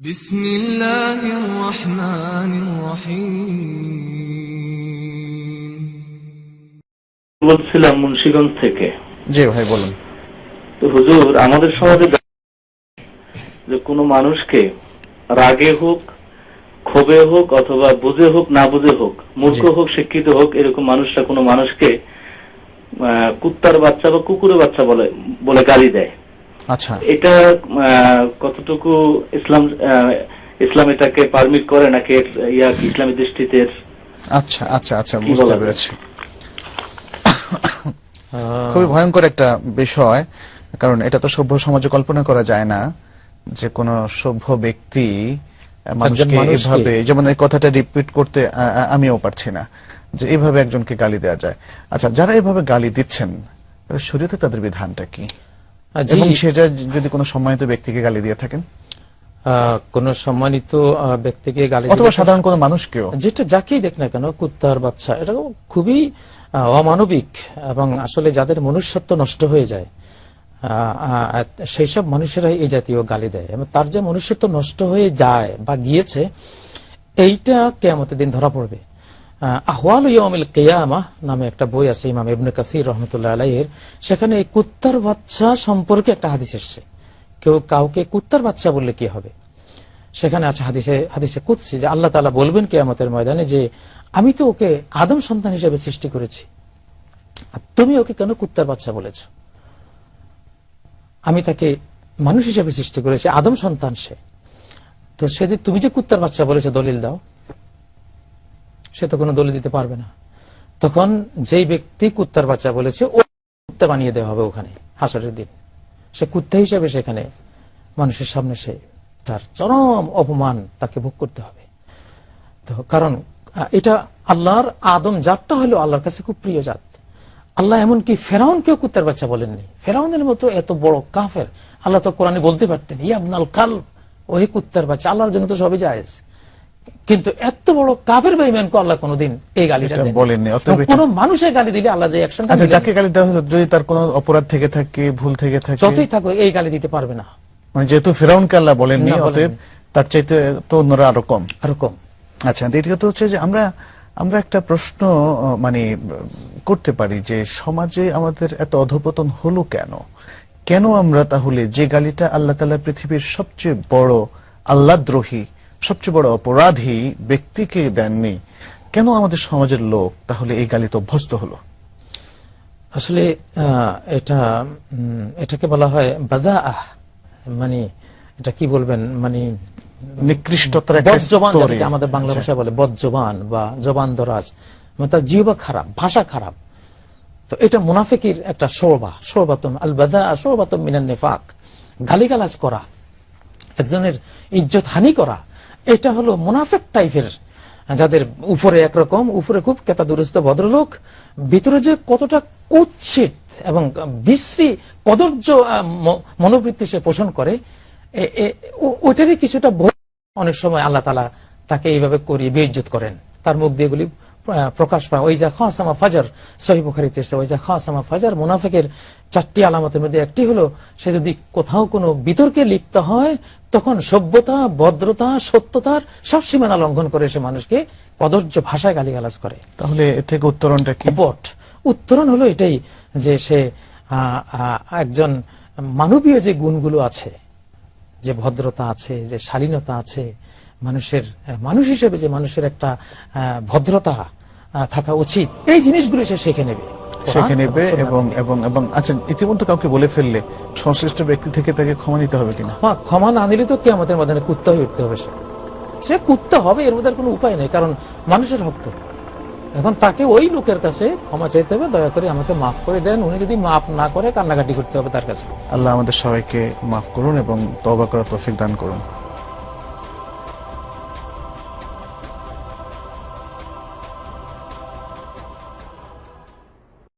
بسم الله الرحمن الرحيم বলছিলাম মুন্সিগঞ্জ থেকে জি ভাই বলুন তো হুজুর আমাদের সমাজে যে কোনো মানুষকে রাগে হোক ক্ষোভে হোক অথবা বুঝে হোক না বুঝে হোক মূর্খ জি। হোক শিক্ষিত হোক এরকম মানুষরা কোনো মানুষকে আহ, কুত্তার বাচ্চা বা কুকুরের বাচ্চা বলে বলে গালি দেয় আচ্ছা। এটা কতটুকু ইসলাম ইসলাম এটাকে পারমিট করে নাকি ইয়া ইসলামী দৃষ্টিতে আচ্ছা আচ্ছা আচ্ছা বুঝতে পেরেছি। খুবই ভয়ঙ্কর একটা বিষয় কারণ এটা তো সভ্য সমাজে কল্পনা করা যায় না যে কোন সভ্য ব্যক্তি মানুষকে এভাবে যেমন এই কথাটা রিপিট করতে আমিও পারছি না যে এভাবে একজনকে গালি দেওয়া যায়। আচ্ছা যারা এভাবে গালি দিচ্ছেন শরীরে তাদের বিধানটা কি? এবং সেটা যদি কোনো সম্মানিত ব্যক্তিকে গালি দিয়ে থাকেন? কোন সম্মানিত ব্যক্তিকে গালি অথবা সাধারণ কোনো মানুষকেও? যেটা যাকেই দেখ না কেন কুত্তার বাচ্চা এটা খুবই অমানবিক এবং আসলে যাদের মনুষ্যত্ব নষ্ট হয়ে যায় সেই সব মানুষেরাই এই জাতীয় গালি দেয়। এবং তার যে মনুষ্যত্ব নষ্ট হয়ে যায় বা গিয়েছে এইটা কেয়ামতের দিন ধরা পড়বে। আহওয়াল ইয়মিল কেয়ামা নামে একটা বই আছে ইমাম ইবনে কাসির রহমতুল্লাহ আলাইয়ের সেখানে এই কুত্তার বাচ্চা সম্পর্কে একটা হাদিস এসছে। কেউ কাউকে কুত্তার বাচ্চা বললে কি হবে? সেখানে আছে হাদিসে হাদিসে কুৎসি যে আল্লাহ তালা বলবেন কেয়ামতের ময়দানে যে, আমি তো ওকে আদম সন্তান হিসেবে সৃষ্টি করেছি। আর তুমি ওকে কেন কুত্তার বাচ্চা বলেছ? আমি তাকে মানুষ হিসেবে সৃষ্টি করেছি, আদম সন্তান সে। তো সেদিন তুমি যে কুত্তার বাচ্চা বলেছ, দলিল দাও। সে তো কোনো দলিল দিতে পারবে না। তখন যেই ব্যক্তি কুত্তার বাচ্চা বলেছে ও কুত্তা বানিয়ে দেওয়া হবে ওখানে, হাসরের দিন। সে কুত্তা হিসেবে সেখানে মানুষের সামনে সে তার চরম অপমান তাকে ভোগ করতে হবে। তো কারণ এটা আল্লাহর আদম জাতটা হলো আল্লাহর কাছে খুব প্রিয় জাত। আল্লাহ এমনকি ফেরাউন কেউ কুত্তার বাচ্চা বলেননি। ফেরাউনের মতো এত বড় কাফের, আল্লাহ তো কোরআনে বলতে পারতেন ইয়াবনাল কাল ওই কুত্তার বাচ্চা, আল্লাহর জন্য তো সবই জায়েজ। কিন্তু এত বড় কাফের বা ইমানকে আল্লাহ কোনোদিন এই গালিটা দেননি। বলেননি, কোনো মানুষের গালি দিলে আল্লাহ যে অ্যাকশন আচ্ছা যাকে গালি দেওয়া যদি তার কোনো অপরাধ থেকে থাকে ভুল থেকে থাকে যতই থাকো এই গালি দিতে পারবে না। মানে যেহেতু ফেরাউনকে আল্লাহ বলেননি অতএব তার চাইতে তো অন্যরা আরও কম। আরও কম। আচ্ছা দ্বিতীয়ত হচ্ছে যে আমরা আমরা একটা প্রশ্ন মানে করতে পারি যে সমাজে আমাদের এত অধপতন হলো কেন? কেন আমরা তাহলে যে গালিটা আল্লাহ তালা পৃথিবীর সবচেয়ে বড় আল্লাদ্রোহী সবচেয়ে বড় অপরাধী ব্যক্তিকে দেননি কেন আমাদের সমাজের লোক তাহলে এই গালিতে অভ্যস্ত হলো? আসলে এটা এটাকে বলা হয় বাদা মানে এটা কি বলবেন? মানে নিকৃষ্টতার আমাদের বাংলা ভাষায় বলে বজ্জবান বা জবান দরাজ মানে তার জিহবা খারাপ ভাষা খারাপ। তো এটা মুনাফিকির একটা শোভা শোভাতম আল বাদা শোভাতম মিনান নেফাক গালিগালাজ করা একজনের ইজ্জত হানি করা এটা হলো মুনাফেক টাইপের। যাদের উপরে একরকম উপরে খুব কেতা দুরস্ত ভদ্রলোক ভিতরে যে কতটা কুৎসিত এবং বিশ্রী কদর্য মনোবৃত্তি সে পোষণ করে ওইটারই কিছুটা অনেক সময় আল্লাহ তালা তাকে এইভাবে করিয়ে বেজ্জত করেন। তার মুখ দিয়ে আহ, প্রকাশ পায়। ওই যা খাসামা ফাজার সহিবুখারিতে এসে ওই যা খাসামা ফাজার মুনাফেকের চারটি আলামতের মধ্যে একটি হলো সে যদি কোথাও কোনো বিতর্কে লিপ্ত হয় তখন সভ্যতা ভদ্রতা সত্যতার সব সীমানা লঙ্ঘন করে সে মানুষকে কদর্য ভাষায় গালিগালাজ করে। তাহলে এ থেকে উত্তরণটা কি? বট। উত্তরণ হলো এটাই যে সে একজন মানবীয় যে গুণগুলো আছে যে ভদ্রতা আছে যে শালীনতা আছে মানুষের মানুষ হিসেবে যে মানুষের একটা ভদ্রতা থাকা উচিত এই জিনিসগুলো সে শিখে নেবে। শিখে নেবে এবং এবং এবং আচ্ছা ইতিমধ্যে কাউকে বলে ফেললে সংশ্লিষ্ট ব্যক্তি থেকে তাকে ক্ষমা নিতে হবে কিনা? ক্ষমা না নিলে তো কে আমাদের মাধ্যমে কুত্তা হয়ে উঠতে হবে সে। সে কুত্তা হবে এর মধ্যে কোনো উপায় নেই কারণ মানুষের হক তো। এখন তাকে ওই লোকের কাছে ক্ষমা চাইতে হবে দয়া করে আমাকে মাফ করে দেন উনি যদি মাফ না করে কান্নাকাটি করতে হবে তার কাছে। আল্লাহ আমাদের সবাইকে মাফ করুন এবং তবা করার তৌফিক দান করুন।